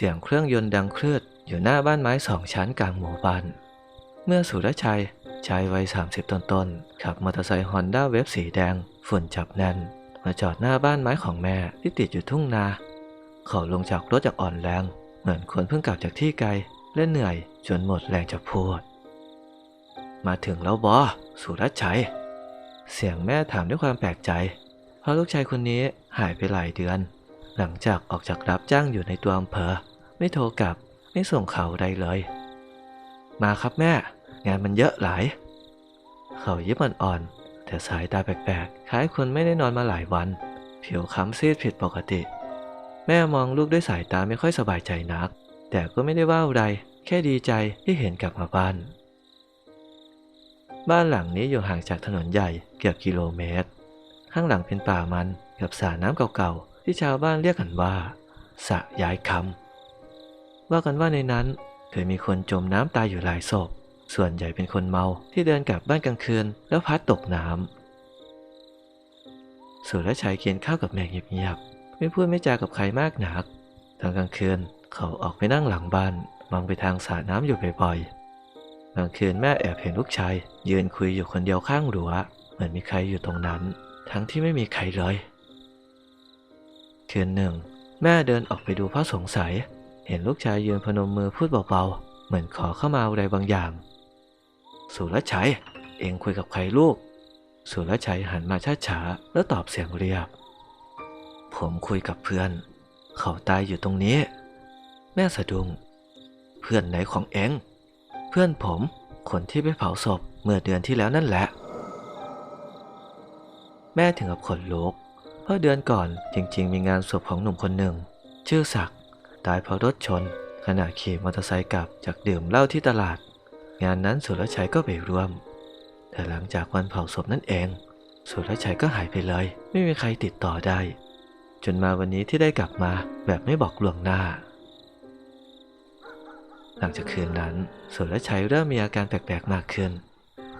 เสียงเครื่องยนต์ดังคลืดอยู่หน้าบ้านไม้สองชั้นกลางหมู่บ้าน เมื่อสุรชัยชายวัย 30 ต้นๆ ขับมอเตอร์ไซค์ฮอนด้าเวฟสีแดง ฝุ่นจับแน่น มาจอดหน้าบ้านไม้ของแม่ที่ติดอยู่ทุ่งนาเขาลงจากรถจากอ่อนแรง เหมือนคนเพิ่งกลับจากที่ไกล และเหนื่อยจนหมดแรงจะพูด มาถึงแล้วบอสุรชัย เสียงแม่ถามด้วยความแปลกใจ เพราะลูกชายคนนี้หายไปหลายเดือน หลังจากออกจากรับจ้างอยู่ในตัวอำเภอ ไม่โทรกลับ ไม่ส่งข่าวใดเลย มาครับแม่ งานมันเยอะหลาย เขายิ้มอ่อนๆแต่สายตาแปลกๆ คล้ายคนไม่ได้นอนมาหลายวัน ผิวค้ำซีดผิดปกติ แม่มองลูกด้วยสายตาไม่ค่อยสบายใจนัก แต่ก็ไม่ได้ว่าอะไร แค่ดีใจที่เห็นกลับมาบ้าน บ้านหลังนี้อยู่ห่างจากถนนใหญ่เกือบกิโลเมตร ข้างหลังเป็นป่ามันกับสระน้ำเก่าๆที่ชาวบ้านเรียกกันว่าสระยายคำ ว่ากันว่าในนั้นเคยมีคนจมน้ำตายอยู่หลายศพ ส่วนใหญ่เป็นคนเมาที่เดินกลับบ้านกลางคืน แล้วพัดตกน้ำสุรชัยกินข้าวกับแม่เงียบๆไม่พูดไม่จากับใครมากนักตอนกลางคืนเขาออกไปนั่งหลังบ้าน มองไปทางสระน้ำอยู่บ่อยๆกลางคืนแม่แอบเห็นลูกชายยืนคุยอยู่คนเดียวข้างรั้วเหมือนมีใครอยู่ตรงนั้น ทั้งที่ไม่มีใครเลยคืนหนึ่ง แม่เดินออกไปดูเพราะสงสัย เห็นลูกชายยืนพนมมือพูดเบาๆ เหมือนขอเข้ามาอะไรบางอย่าง สุรชัย เองคุยกับใครลูก สุรชัยหันมาช้าๆแล้วตอบเสียงเรียบ ผมคุยกับเพื่อน เขาตายอยู่ตรงนี้ แม่สะดุ้งเพื่อนไหนของเองเพื่อนผมคนที่ไปเผาศพเมื่อเดือนที่แล้วนั่นแหละ แม่ถึงกับขนลุกเพราะเดือนก่อนจริงๆ มีงานศพของหนุ่มคนหนึ่ง ชื่อศักด์ ตายเพราะรถชน ขณะขี่มอเตอร์ไซค์กลับจากดื่มเหล้าที่ตลาด งานนั้นสุรชัยก็ไปร่วม แต่หลังจากวันเผาศพนั่นเอง สุรชัยก็หายไปเลย ไม่มีใครติดต่อได้ จนมาวันนี้ที่ได้กลับมาแบบไม่บอกล่วงหน้า หลังจากคืนนั้น สุรชัยเริ่มมีอาการแปลกๆมากขึ้น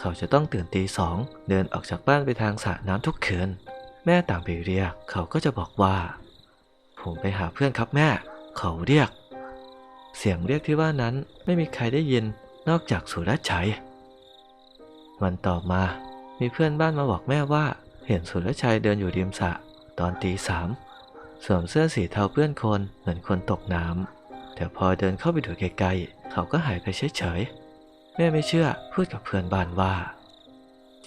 เขาจะต้องตื่นตีสองเดินออกจากบ้านไปทางสระน้ำทุกคืนแม่ตามไปเรียก เขาก็จะบอกว่า ผมไปหาเพื่อนครับแม่ เขาเรียก เสียงเรียกที่ว่านั้นไม่มีใครได้ยินนอกจากสุรชัย วันต่อมามีเพื่อนบ้านมาบอกแม่ว่า เห็นสุรชัยเดินอยู่ริมสระตอนตีสามสวมเสื้อสีเทาเปื้อนคนเหมือนคนตกน้ำแต่พอเดินเข้าไปดูใกลๆเขาก็หายไปเฉยๆแม่ไม่เชื่อพูดกับเพื่อนบ้านว่า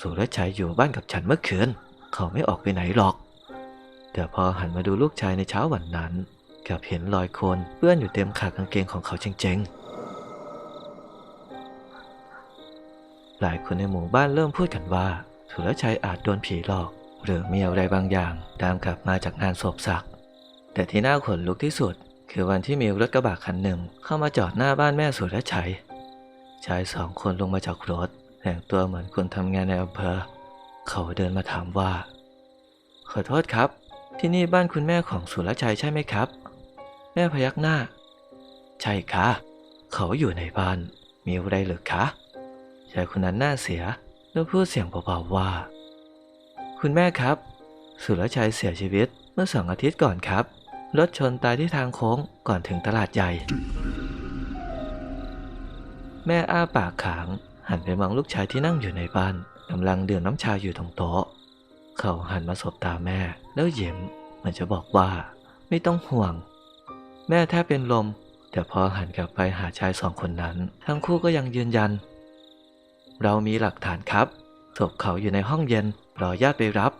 สุรชัยอยู่บ้านกับฉันเมื่อคืนเขาไม่ออกไปไหนหรอก แต่พอหันมาดูลูกชายในเช้าวันนั้น กับเห็นรอยโคลนเปื้อนอยู่เต็มขากางเกงของเขาเจริงๆ หลายคนในหมู่บ้านเริ่มพูดกันว่าสุรชัยอาจโดนผีหลอก หรือมีอะไรบางอย่างตามกลับมาจากงานศพศักดิ์แต่ที่น่าขนลุกที่สุด คือวันที่มีรถกระบะคันหนึ่งเข้ามาจอดหน้าบ้านแม่สุรชัย ชายสองคนลงมาจากรถแต่งตัวเหมือนคนทำงานในอำเภอ เขาเดินมาถามว่า ขอโทษครับ ที่นี่บ้านคุณแม่ของสุรชัยใช่ไหมครับ แม่พยักหน้า ใช่ค่ะ เขาอยู่ในบ้าน มีอะไรหรือคะชายคนนั้นหน้าเสียแล้วพูดเสียงเบาๆว่า คุณแม่ครับ สุรชัยเสียชีวิตเมื่อสองอาทิตย์ก่อนครับ รถชนตายที่ทางโค้งก่อนถึงตลาดใหญ่ แม่อ้าปากขาง หันไปมองลูกชายที่นั่งอยู่ในบ้านกำลังดื่มน้ำชาอยู่ตรงโต๊ะ เขาหันมาสบตาแม่แล้วยิ้มเหมือนจะบอกว่า ไม่ต้องห่วง แม่แทบเป็นลม แต่พอหันกลับไปหาชายสองคนนั้น ทั้งคู่ก็ยังยืนยัน เรามีหลักฐานครับศพเขาอยู่ในห้องเย็นรอญาติไปรับ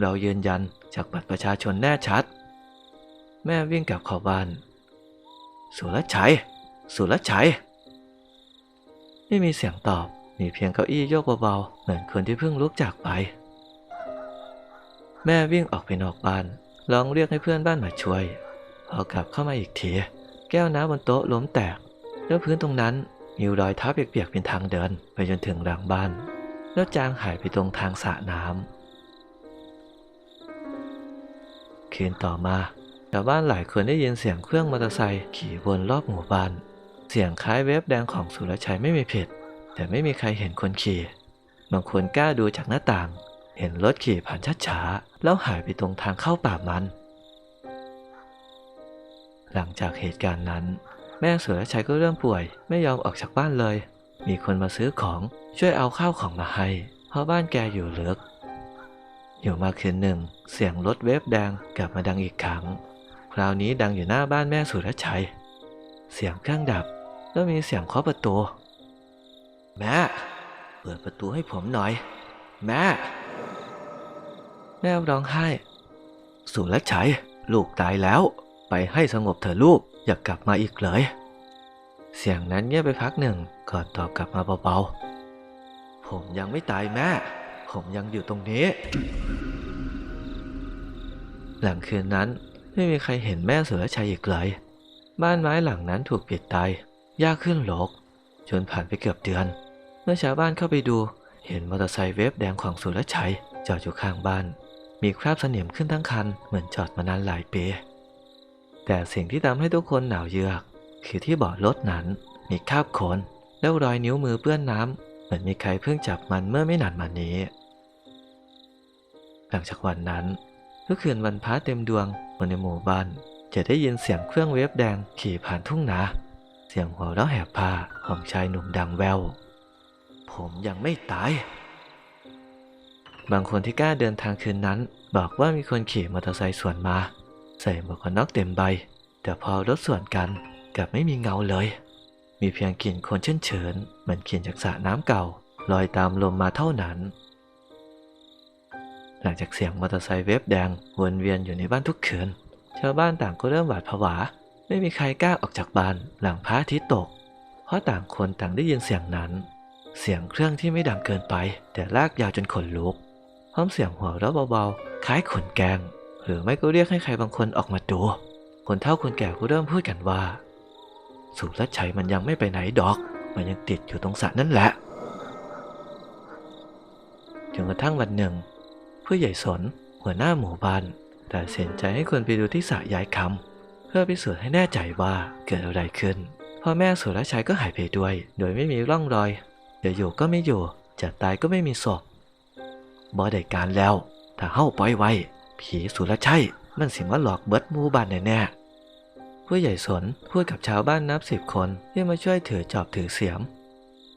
เรายืนยันจากบัตรประชาชนแน่ชัด แม่วิ่งกลับเข้าบ้าน สุรชัย สุรชัย ไม่มีเสียงตอบ มีเพียงเก้าอี้โยกเบาๆ เหมือนคนที่เพิ่งลุกจากไป แม่วิ่งออกไปนอกบ้านร้องเรียกให้เพื่อนบ้านมาช่วย พอกลับเข้ามาอีกที แก้วน้ำบนโต๊ะล้มแตก แล้วพื้นตรงนั้นมีรอยเท้าเปียกๆเป็นทางเดินไปจนถึงหลังบ้าน แล้วจางหายไปตรงทางสระน้ำคืนต่อมาชาวบ้านหลายคนได้ยินเสียงเครื่องมอเตอร์ไซค์ขี่วนรอบหมู่บ้าน เสียงคล้ายเวฟแดงของสุรชัยไม่มีผิด แต่ไม่มีใครเห็นคนขี่ บางคนกล้าดูจากหน้าต่าง เห็นรถขี่ผ่านช้าๆแล้วหายไปตรงทางเข้าป่ามัน หลังจากเหตุการณ์นั้น แม่สุรชัยก็เริ่มป่วย ไม่ยอมออกจากบ้านเลย มีคนมาซื้อของช่วยเอาข้าวของมาให้ เพราะบ้านแกอยู่ลึกอยู่มาคืนหนึ่ง เสียงรถเวฟแดงกลับมาดังอีกครั้ง คราวนี้ดังอยู่หน้าบ้านแม่สุรชัย เสียงเครื่องดับ แล้วมีเสียงเคาะประตู แม่ เปิดประตูให้ผมหน่อย แม่ แม่ร้องไห้ สุรชัย ลูกตายแล้ว ไปให้สงบเถอะลูก อย่ากกลับมาอีกเลย เสียงนั้นเงียบไปพักหนึ่งก่อนตอบกลับมาเบาๆ ผมยังไม่ตายแม่ ผมยังอยู่ตรงนี้ หลังคืนนั้นไม่มีใครเห็นแม่สุรชัยอีกเลย บ้านไม้หลังนั้นถูกปิดตายยากขึ้นรกจนผ่านไปเกือบเดือน เมื่อชาวบ้านเข้าไปดูเห็นมอเตอร์ไซค์เวฟแดงของสุรชัยจอดอยู่ข้างบ้าน มีคราบเสนียมขึ้นทั้งคันเหมือนจอดมานานหลายปี แต่สิ่งที่ทำให้ทุกคนหนาวเยือก คือที่เบาะรถนั้น มีคราบโคลนแล้วรอยนิ้วมือเปื้อนน้ำเหมือนมีใครเพิ่งจับมันเมื่อไม่นานมานี้ หลังจากวันนั้นทุกคืนวันพระเต็มดวงคนในหมู่บ้านจะได้ยินเสียงเครื่องเวฟแดงขี่ผ่านทุ่งนาเสียงหัวเราะแหบพาของชายหนุ่มดังแวว ผมยังไม่ตาย บางคนที่กล้าเดินทางคืนนั้น บอกว่ามีคนขี่มอเตอร์ไซค์สวนมา ใส่หมวกกันน็อกเต็มใบ แต่พอรถส่วนกันกลับไม่มีเงาเลย มีเพียงกลิ่นโคลนเชิญเฉินเหมือนกลิ่นจากสระน้ำเก่าลอยตามลมมาเท่านั้น หลังจากเสียงมอเตอร์ไซค์เวฟแดงวนเวียนอยู่ในบ้านทุกคืนชาวบ้านต่างก็เริ่มหวาดผวา ไม่มีใครกล้าออกจากบ้านหลังพระอาทิตย์ตก เพราะต่างคนต่างได้ยินเสียงนั้น เสียงเครื่องที่ไม่ดังเกินไป แต่ลากยาวจนขนลุกพร้อมเสียงหัวเราะเบาๆคล้ายขนแกง หรือไม่ก็เรียกให้ใครบางคนออกมาดู คนเฒ่าคนแก่ก็เริ่มพูดกันว่า สุรชัยมันยังไม่ไปไหนดอก มันยังติดอยู่ตรงสระนั่นแหละจนกระทั่งวันหนึ่ง ผู้ใหญ่สนหัวหน้าหมู่บ้านต่เสียนใจให้คนไปดูที่สระยายคำเพื่อพิสูจน์ให้แน่ใจว่าเกิดอะไรขึ้นพ่อแม่สุรชัยก็หายไปด้วย โดยไม่มีร่องรอยจะอยู่ก็ไม่อยู่จะตายก็ไม่มีศพบ่ได้การแล้ว ถ้าเฮ้าปล่อยไว้ ผีสุรชัยมันสิมาหลอกเบิดมูบ้านแน่ๆผู้ใหญ่สนพูดกับชาวบ้านนับสิบคนที่มาช่วยถือจอบถือเสียม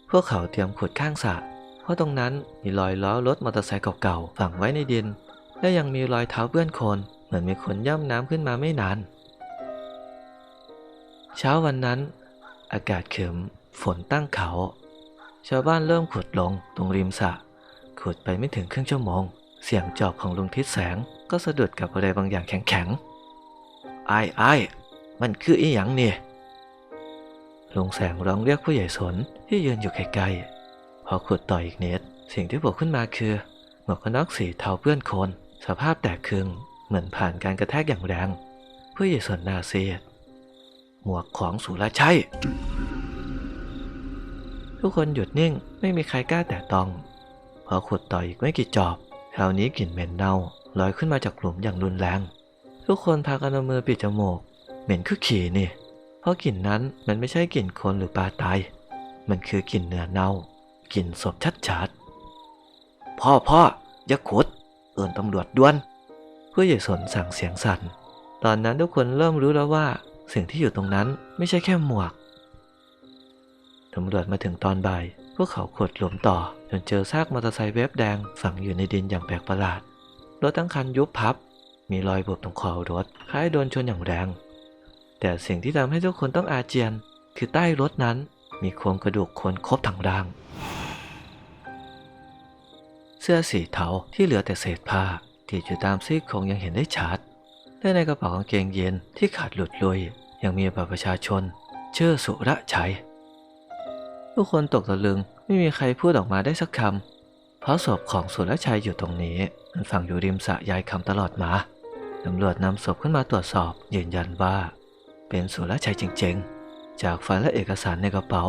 พวกเขาเตรียมขุดข้างสระเพราะตรงนั้นมีรอยล้อรถมอเตอร์ไซค์เก่าๆฝังไว้ในดิน และยังมีรอยเท้าเปื้อนโคลนเหมือนมีคนย่ำน้ำขึ้นมาไม่นาน เช้าวันนั้น อากาศเขิมฝนตั้งเขา ชาวบ้านเริ่มขุดลงตรงริมสระขุดไปไม่ถึงครึ่งชั่วโมง เสียงจอบของลุงทิศแสงก็สะดุดกับอะไรบางอย่างแข็งๆไอ้ไอ้ายมันคืออีหยังเนี่ยลุงแสงร้องเรียกผู้ใหญ่สนที่ยืนอยู่ไกลๆพอขุดต่ออีกนิดสิ่งที่โผล่ขึ้นมาคือ หมวกกันน็อกสีเทาเปื้อนโคลนสภาพแตกครึ่งเหมือนผ่านการกระแทกอย่างแรงผู้ใหญ่สนนาเซียดหมวกของสุรชัยทุกคนหยุดนิ่งไม่มีใครกล้าแตะต้อง พอขุดต่ออีกไม่กี่จอบ คราวนี้กลิ่นเหม็นเน่าลอยขึ้นมาจากหลุมอย่างรุนแรง ทุกคนพากันเอามือปิดจมูก เหม็นคือขี่นี่ เพราะกลิ่นนั้นมันไม่ใช่กลิ่นคนหรือปลาตาย มันคือกลิ่นเนื้อเน่ากลิ่นศพชัดๆ พ่อพ่ออย่าขุด เอินตำรวจด่วนผู้ใหญ่สนสั่งเสียงสั่น ตอนนั้นทุกคนเริ่มรู้แล้วว่าสิ่งที่อยู่ตรงนั้นไม่ใช่แค่หมวกตำรวจมาถึงตอนบ่าย พวกเขาขดหลุมต่อจนเจอซากมอเตอร์ไซค์เวฟแดงฝังอยู่ในดินอย่างแปลกประหลาด รถทั้งคันยุบพับ มีรอยบุบตรงคอรถ คล้ายโดนชนอย่างแรง แต่สิ่งที่ทำให้ทุกคนต้องอาเจียน คือใต้รถนั้นมีโครงกระดูกคนครบทั้งร่าง เสื้อสีเทาที่เหลือแต่เศษผ้าที่อยู่ตามซี่โครงยังเห็นได้ชัดและในกระเป๋ากางเกงเย็นที่ขาดหลุดลุยยังมีบัตรประชาชน ชื่อสุรชัย ทุกคนตกตะลึงไม่มีใครพูดออกมาได้สักคำ เพราะศพของสุรชัยอยู่ตรงนี้ มันฝังอยู่ริมสระยายคำตลอดมาตำรวจนำศพขึ้นมาตรวจสอบยืนยันว่า เป็นสุรชัยจริงๆ จากไฟและเอกสารในกระเป๋า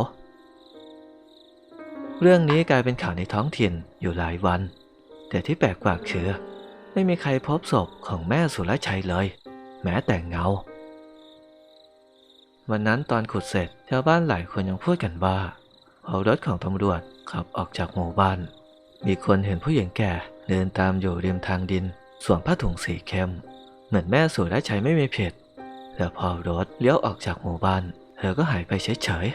เรื่องนี้กลายเป็นข่าวในท้องถิ่นอยู่หลายวัน แต่ที่แปลกกว่าคือไม่มีใครพบศพของแม่สุรชัยเลย แม้แต่เงาวันนั้นตอนขุดเสร็จชาวบ้านหลายคนยังพูดกันว่า พอรถของตำรวจขับออกจากหมู่บ้าน มีคนเห็นผู้หญิงแก่เดินตามอยู่ริมทางดินสวมผ้าถุงสีเข้ม เหมือนแม่สุรชัยไม่มีผิดแต่พอรถเลี้ยวออกจากหมู่บ้าน เธอก็หายไปเฉย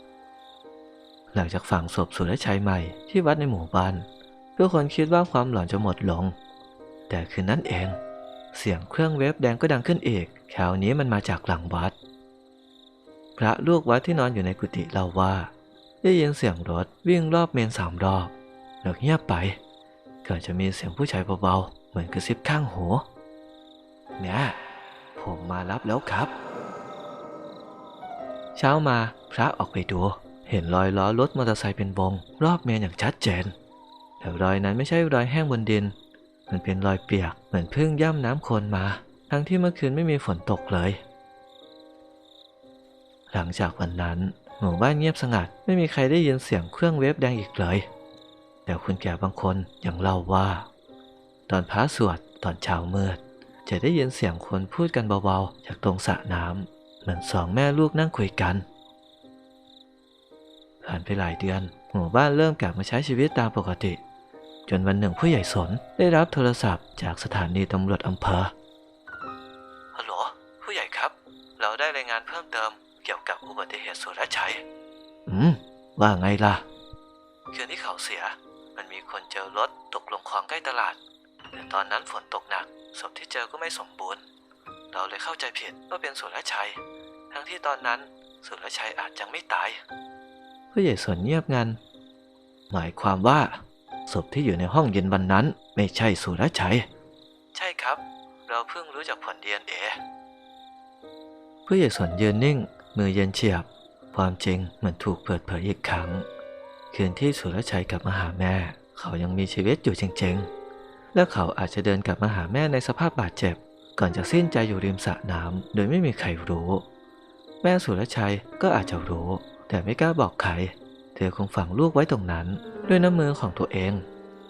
ๆ หลังจากฝังศพสุรชัยใหม่ที่วัดในหมู่บ้านทุกคนคิดว่าความหลอนจะหมดลง แต่คืนนั้นเอง เสียงเครื่องเวฟแดงก็ดังขึ้นอีกคราวนี้มันมาจากหลังวัด พระลูกวัดที่นอนอยู่ในกุฏิเล่าว่า ได้ยินเสียงรถวิ่งรอบเมนสามรอบแล้วเงียบไปเก่อนจะมีเสียงผู้ชายเบาๆ เหมือนกระซิบข้างหูแม่ยผมมารับแล้วครับ เช้ามาพระออกไปดูเห็นรอยล้อรถมอเตอร์ไซค์เป็นวงรอบเมนอย่างชัดเจน แต่รอยนั้นไม่ใช่รอยแห้งบนดิน มันเป็นรอยเปียกเหมือนเพิ่งย่ำน้ำโคลนมา ทั้งที่เมื่อคืนไม่มีฝนตกเลย หลังจากวันนั้น หมู่บ้านเงียบสงัด ไม่มีใครได้ยินเสียงเครื่องเวฟดังอีกเลย แต่คุณแก่บางคนยังเล่าว่า ตอนพระสวดตอนเช้ามืด จะได้ยินเสียงคนพูดกันเบาๆ จากตรงสระน้ำเหมือนสองแม่ลูกนั่งคุยกันผ่านไปหลายเดือน หมู่บ้านเริ่มกลับมาใช้ชีวิตตามปกติ จนวันหนึ่งผู้ใหญ่สนได้รับโทรศัพท์จากสถานีตำรวจอำเภอฮัลโหลผู้ใหญ่ครับ เราได้รายงานเพิ่มเติม เกี่ยวกับอุบัติเหตุสุรชัย อืม ว่าไงล่ะ คืนที่เขาเสีย มันมีคนเจอรถตกลงคลองใกล้ตลาด แต่ตอนนั้นฝนตกหนัก ศพที่เจอก็ไม่สมบูรณ์ เราเลยเข้าใจผิดว่าเป็นสุรชัย ทั้งที่ตอนนั้นสุรชัยอาจยังไม่ตาย ผู้ใหญ่สนเงียบงัน หมายความว่า ศพที่อยู่ในห้องเย็นวันนั้น ไม่ใช่สุรชัย ใช่ครับ เราเพิ่งรู้จากผล DNA ผู้ใหญ่สนยืนนิ่ง มือเย็นเฉียบ ความจริงเหมือนถูกเปิดเผยอีกครั้ง คืนที่สุรชัยกลับมาหาแม่ เขายังมีชีวิตอยู่จริงๆ และเขาอาจจะเดินกลับมาหาแม่ในสภาพบาดเจ็บ ก่อนจะสิ้นใจอยู่ริมสระน้ำโดยไม่มีใครรู้ แม่สุรชัยก็อาจจะรู้ แต่ไม่กล้าบอกใคร เธอคงฝังลูกไว้ตรงนั้น ด้วยน้ำมือของตัวเอง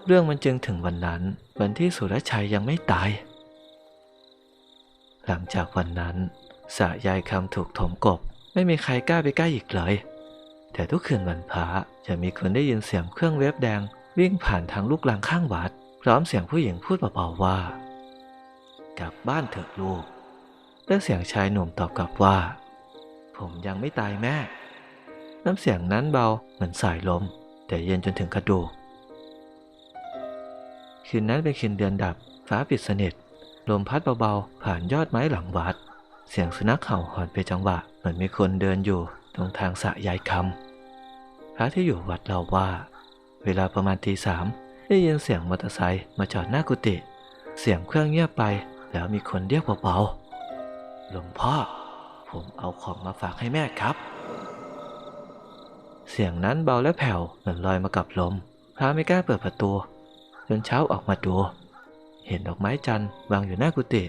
เรื่องมันจึงถึงวันนั้น วันที่สุรชัยยังไม่ตาย หลังจากวันนั้นสระยายคำถูกถมกบ ไม่มีใครกล้าไปใกล้อีกเลย แต่ทุกคืนวันพระจะมีคนได้ยินเสียงเครื่องเวฟแดง วิ่งผ่านทางลูกลังข้างวัด พร้อมเสียงผู้หญิงพูดเบาๆว่า กลับบ้านเถอะลูกและเสียงชายหนุ่มตอบกลับว่า ผมยังไม่ตายแม่ น้ำเสียงนั้นเบาเหมือนสายลม แต่เย็นจนถึงกระดูกคืนนั้นเป็นคืนเดือนดับ ฟ้าปิดสนิทลมพัดเบาๆ ผ่านยอดไม้หลังวัด เสียงสุนัขเห่าหอนเป็นจังหวะเหมือนมีคนเดินอยู่ตรงทางสะยายคำพระที่อยู่วัดเล่าว่า เวลาประมาณตีสามได้ยินเสียงมอเตอร์ไซค์มาจอดหน้ากุฏิเสียงเครื่องเงียบไป แล้วมีคนเรียกเบาๆหลวงพ่อ ผมเอาของมาฝากให้แม่ครับ เสียงนั้นเบาและแผ่วเหมือนลอยมากับลม พระไม่กล้าเปิดประตูจนเช้าออกมาดู เห็นดอกไม้จันทร์วางอยู่หน้ากุฏิ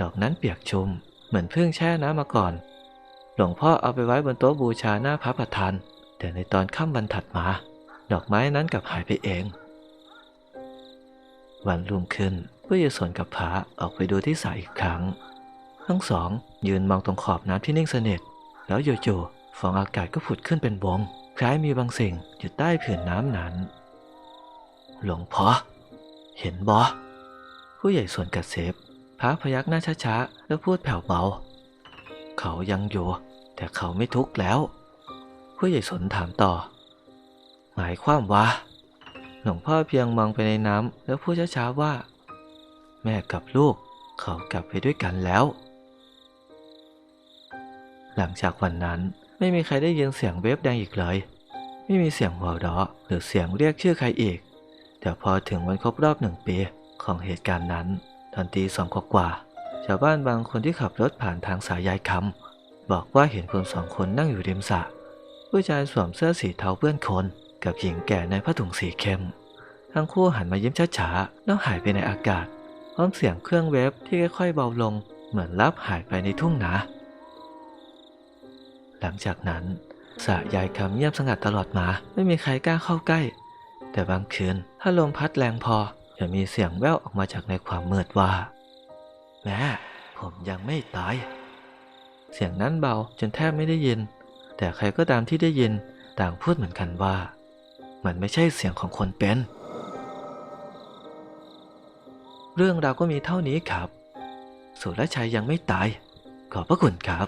ดอกนั้นเปียกชุ่ม เหมือนเพิ่งแช่น้ำมาก่อน หลวงพ่อเอาไปไว้บนโต๊ะบูชาหน้าพระประธาน แต่ในตอนค่ำวันถัดมา ดอกไม้นั้นกลับหายไปเอง วันรุ่งขึ้นผู้เยสนกับพระออกไปดูที่สระอีกครั้ง ทั้งสอง ยืนมองตรงขอบน้ำที่นิ่งสนิท แล้วจู่ๆฟองอากาศก็ผุดขึ้นเป็นวง คล้ายมีบางสิ่งอยู่ใต้ผืนน้ำนั้น หลวงพ่อเห็นบอผู้ใหญ่ส่วนกระเซบ พระพยักหน้าช้าๆแล้วพูดแผ่วเบา เขายังอยู่ แต่เขาไม่ทุกข์แล้ว ผู้ใหญ่สนถามต่อ หมายความว่าหลวงพ่อเพียงมองไปในน้ำแล้วพูดช้าๆว่า แม่กับลูกเขากลับไปด้วยกันแล้ว หลังจากวันนั้นไม่มีใครได้ยินเสียงเวฟแดงอีกเลย ไม่มีเสียงหัวเราะหรือเสียงเรียกชื่อใครอีก แต่พอถึงวันครบรอบหนึ่งปีของเหตุการณ์นั้น ตอนตีสองกว่าๆชาวบ้านบางคนที่ขับรถผ่านทางสายยายคำบอกว่าเห็นคนสองคนนั่งอยู่ริมสระผู้ชายสวมเสื้อสีเทาเปื้อนคน กับหญิงแก่ในผ้าถุงสีเข้ม ทั้งคู่หันมายิ้มช้าๆแล้วหายไปในอากาศพร้อมเสียงเครื่องเวฟที่ค่อยๆเบาลง เหมือนลับหายไปในทุ่งนาหลังจากนั้นสระยายคำเงียบสงัดตลอดมาไม่มีใครกล้าเข้าใกล้ แต่บางคืนถ้าลมพัดแรงพอ จะมีเสียงแว่วออกมาจากในความมืดว่า แม่ผมยังไม่ตาย เสียงนั้นเบาจนแทบไม่ได้ยิน แต่ใครก็ตามที่ได้ยินต่างพูดเหมือนกันว่า มันไม่ใช่เสียงของคนเป็น เรื่องราวก็มีเท่านี้ครับ สุรชัยยังไม่ตาย ขอบพระคุณครับ